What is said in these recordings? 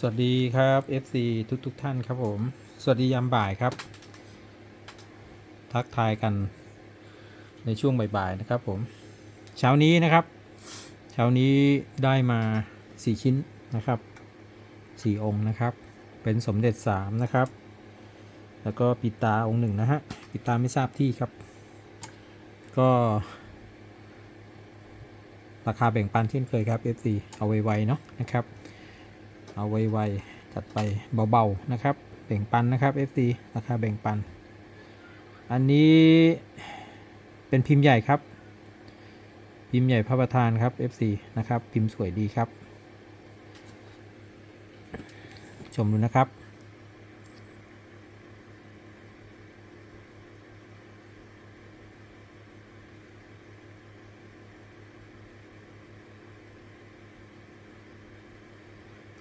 สวัสดีครับ FC ทุกทุกท่านครับผม สวัสดียามบ่ายครับ ทักทายกันในช่วงบ่ายๆนะครับผม เช้านี้นะครับ เช้านี้ได้มา 4 ชิ้นนะครับ 4 องค์นะครับ เป็นสมเด็จ 3 นะครับ แล้วก็ปิดตาองค์หนึ่งนะฮะ ปิดตาไม่ทราบที่ครับ ก็ ราคาแบ่งปันเช่นเคยครับ FC เอาไวๆเนาะนะครับ เอาไวๆจัดไปเบาๆนะครับแบ่งปันนะครับ FC ราคาแบ่งปัน อันนี้เป็นพิมพ์ใหญ่ครับ พิมพ์ใหญ่พระประธานครับ FC นะครับ พิมพ์สวยดีครับ ชมดูนะครับ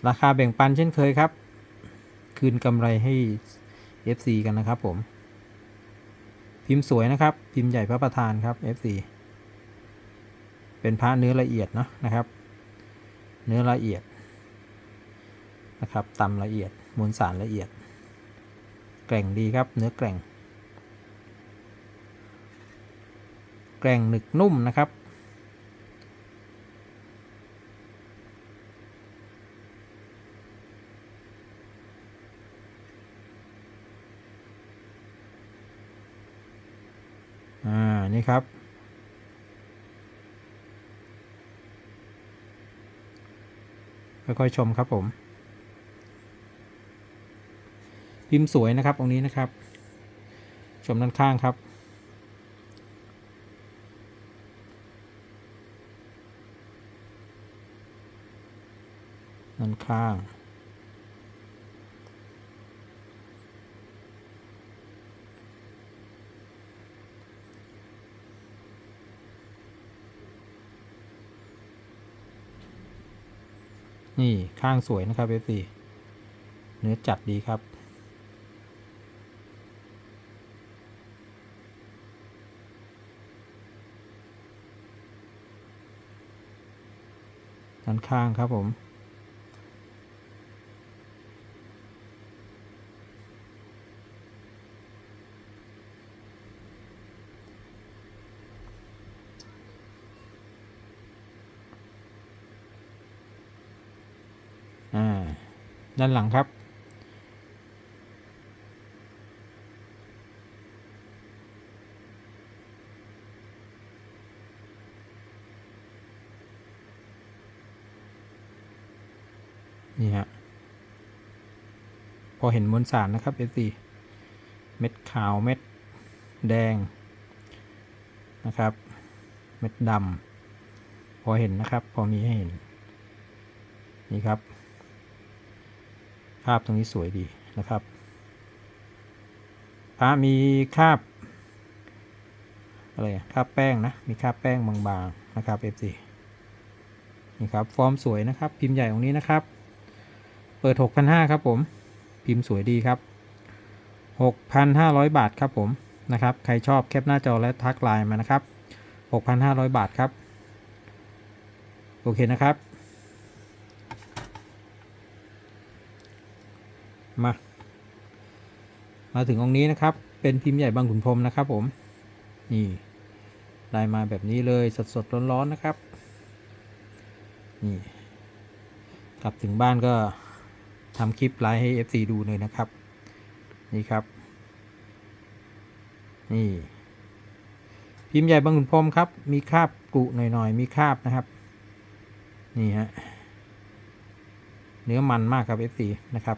ราคาแบ่งปันเช่นเคยครับ คืนกำไรให้ FC กันนะครับผม พิมพ์สวยนะครับ พิมพ์ใหญ่พระประธานครับ FC เป็นพระเนื้อละเอียดเนอะนะครับ เนื้อละเอียดนะครับตำละเอียดมวลสารละเอียด แกร่งดีครับ เนื้อแกร่ง แกร่งหนึกนุ่มนะครับ อ่า นี่ ครับ ค่อยๆชมครับผม พิมพ์สวยนะครับตรงนี้นะครับ ชมด้านข้างครับด้านข้าง นี่ข้างสวยนะครับเอเนื้อจัดดีครับ ด้านข้างครับผม อ่า ด้านหลังครับนี่ฮะพอเห็นมวลสารนะครับ f อเม็ดขาวเม็ดแดงนะครับ เม็ดดำพอเห็นนะครับ พอมีให้เห็น นี่ครับ คาบตรงนี้สวยดีนะครับพระมีคราบอะไรอะคราบแป้งนะ มีคราบแป้งบางๆนะครับ f อนี่ครับ ฟอร์มสวยนะครับ พิมพ์ใหญ่ตรงนี้นะครับ เปิด 6,500 ครับผม พิมพ์สวยดีครับ 6,500 บาทครับผมนะครับ ใครชอบแคปหน้าจอและทักไลน์มานะครับ 6,500 บาทครับ โอเคนะครับ มา มาถึงองค์นี้นะครับ เป็นพิมพ์ใหญ่บางขุนพรมนะครับผม นี่ได้มาแบบนี้เลยสดๆร้อนๆนะครับ นี่กลับถึงบ้านก็ทำคลิปไลฟ์ให้ FC ดูเลยนะครับ นี่ครับ นี่พิมพ์ใหญ่บางขุนพรมครับ มีคราบกุหน่อยๆ มีคราบนะครับ นี่ฮะ เนื้อมันมากครับ FC นะครับ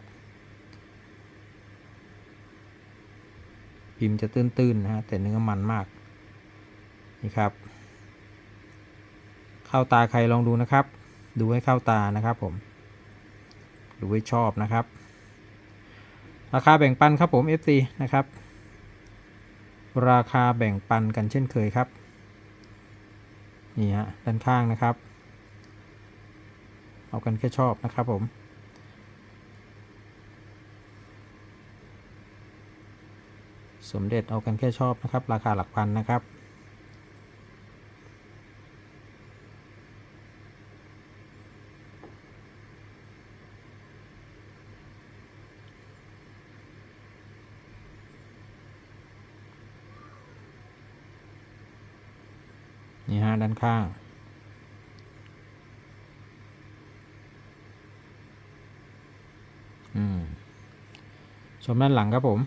พิมพ์จะตื้นๆนะฮะแต่เนื้อมันมากนี่ครับ เข้าตาใครลองดูนะครับ ดูให้เข้าตานะครับผม ดูให้ชอบนะครับ ราคาแบ่งปันครับผม FC นะครับ ราคาแบ่งปันกันเช่นเคยครับนี่ฮะด้านข้างนะครับ เอากันแค่ชอบนะครับผม สมเด็จเอากันแค่ชอบนะครับ ราคาหลักพันนะครับ นี่ฮะ ด้านข้างชมด้านหลังครับผม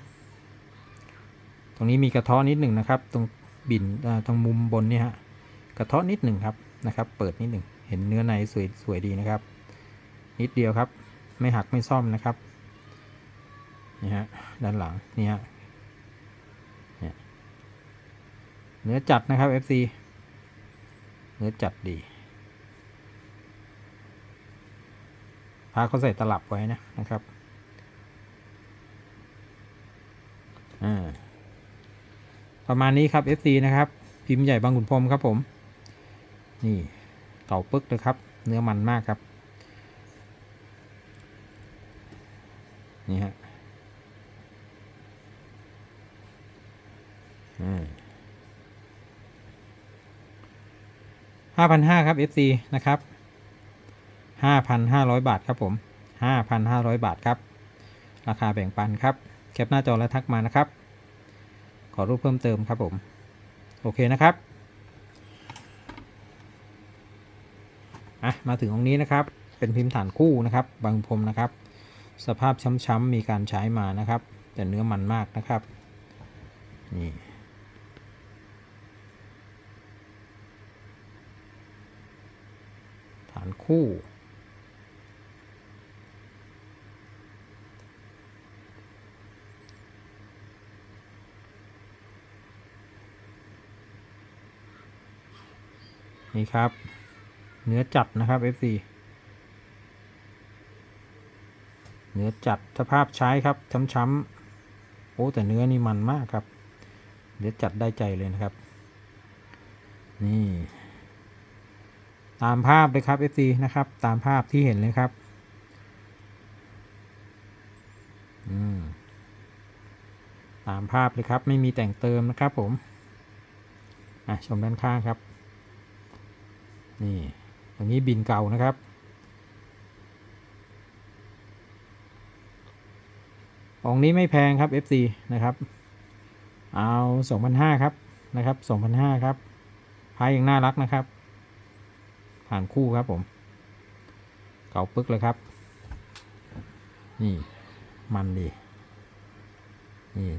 รงนี้มีกระเทาะนิดหนึ่งนะครับ ตรงบินตรงมุมบนนี่ฮะกระเทาะนิดหนึ่งครับนะครับ เปิดนิดหนึ่งเห็นเนื้อในสวยสวยดีนะครับ นิดเดียวครับ ไม่หักไม่ซ่อมนะครับนี่ฮะด้านหลังนี่ฮะเนี่ยเนื้อจัดนะครับ FC เนื้อจัดดีพาเขาใส่ตลับไว้นะนะครับอ่า ประมาณนี้ครับ FC นะครับ พิมพ์ใหญ่บางขุนพรมครับผม นี่เก่าปึ๊กเลยครับ เนื้อมันมากครับ นี่ฮะห้าพันห้าครับ FC นะครับห้าพันห้าร้อยบาทครับผมห้าพันห้าร้อยบาทครับ ราคาแบ่งปันครับ แคปหน้าจอและทักมานะครับ ขอรูปเพิ่มเติมครับผม โอเคนะครับอะมาถึงตรงนี้นะครับ เป็นพิมพ์ฐานคู่นะครับ บางพรมนะครับ สภาพช้ำๆมีการใช้มานะครับ แต่เนื้อมันมากนะครับนี่ฐานคู่ นี่ครับ เนื้อจัดนะครับ FC เนื้อจัดสภาพใช้ครับช้ำๆโอ้แต่เนื้อนี่มันมากครับ เนื้อจัดได้ใจเลยนะครับ นี่ ตามภาพเลยครับ FC นะครับ ตามภาพที่เห็นเลยครับตามภาพเลยครับ ไม่มีแต่งเติมนะครับผม อะ ชมด้านข้างครับ นี่ตรงนี้บินเก่านะครับ องนี้ไม่แพงครับ FC นะครับ เอา2,500ครับนะครับ2,500ครับพายยังน่ารักนะครับ ผ่านคู่ครับผม เก่าปึ๊กเลยครับ นี่มันดี นี่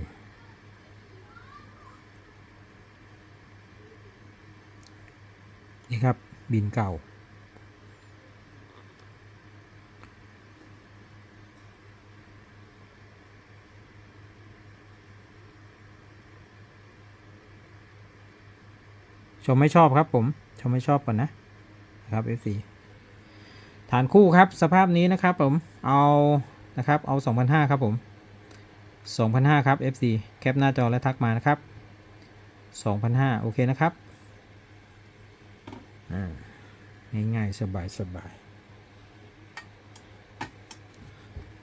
นี่ครับ บินเก่า ชมไม่ชอบครับผม ชมไม่ชอบก่อนนะนะครับ F4 ฐานคู่ครับสภาพนี้นะครับผม เอานะครับ เอา 2,500ครับผม2,500ครับ F4 แคปหน้าจอและทักมานะครับ2,500โอเคนะครับ ง่ายๆ สบายๆ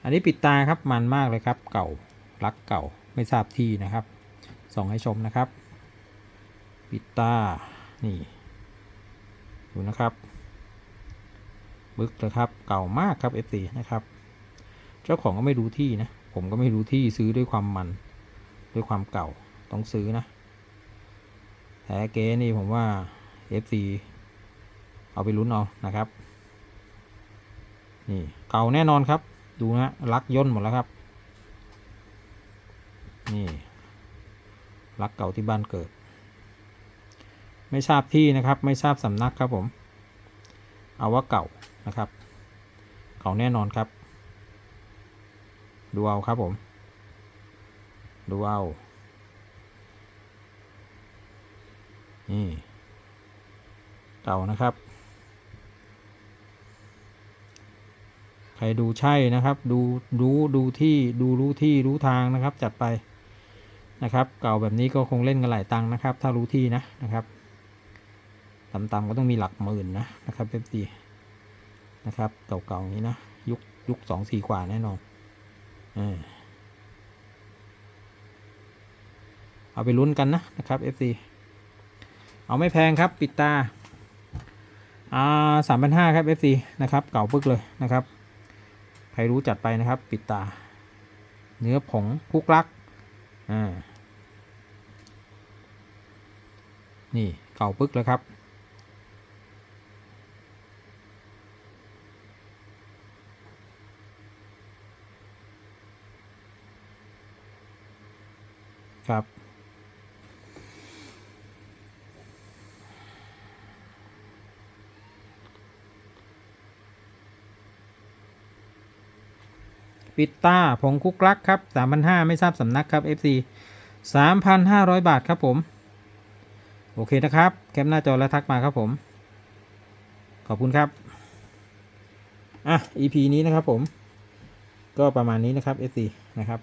อันนี้ปิดตาครับมันมากเลยครับ เก่ารักเก่าไม่ทราบที่นะครับ ส่องให้ชมนะครับ ปิดตา นี่ ดูนะครับ บึกเลยครับ เก่ามากครับ F4 นะครับ เจ้าของก็ไม่รู้ที่นะ ผมก็ไม่รู้ที่ซื้อด้วยความมัน ด้วยความเก่า ต้องซื้อนะ แท้เก๊นี่ผมว่า F4 เอาไปลุ้นเอานะครับ นี่เก่าแน่นอนครับ ดูนะลักย่นหมดแล้วครับ นี่ลักเก่าที่บ้านเกิด ไม่ทราบที่นะครับ ไม่ทราบสำนักครับผม เอาว่าเก่านะครับ เก่าแน่นอนครับ ดูเอาครับผม ดูเอานี่เก่านะครับ ใครดูใช่นะครับ ดูรู้ดูที่ดูรู้ที่รู้ทางนะครับ จัดไปนะครับ เก่าแบบนี้ก็คงเล่นกันหลายตังค์นะครับ ถ้ารู้ที่นะนะครับต่ำๆก็ต้องมีหลักหมื่นนะนะครับเอฟซีนะครับเก่าๆอย่างนี้นะยุคยุคสองสี่กว่าแน่นอนเอาไปลุ้นกันนะนะครับ FC เอาไม่แพงครับปิดตาอ่าสามพันห้าครับ FC นะครับ เก่าปึกเลยนะครับ ใครรู้จัดไปนะครับ ปิดตา เนื้อผงคุกลักอ่านี่เก่าปึ๊กแล้วครับ ครับ ปิดตาผงคุกลักครับ3,500 ไม่ทราบสำนักครับ FC 3,500 บาทครับผม โอเคนะครับ แคปหน้าจอแล้วทักมาครับผม ขอบคุณครับ อะ EP นี้นะครับผม ก็ประมาณนี้นะครับ FC นะครับ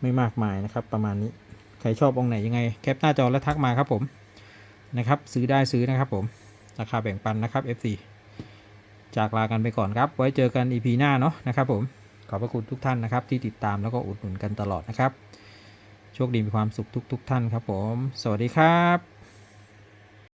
ไม่มากมายนะครับ ประมาณนี้ ใครชอบองค์ไหนยังไง แคปหน้าจอแล้วทักมาครับผม นะครับ ซื้อได้ซื้อนะครับผม ราคาแบ่งปันนะครับ FC จากลากันไปก่อนครับ ไว้เจอกัน EP หน้าเนาะนะครับผม ขอบพระคุณทุกท่านนะครับ ที่ติดตามแล้วก็อุดหนุนกันตลอดนะครับ โชคดีมีความสุขทุก ๆ ท่านครับผม สวัสดีครับ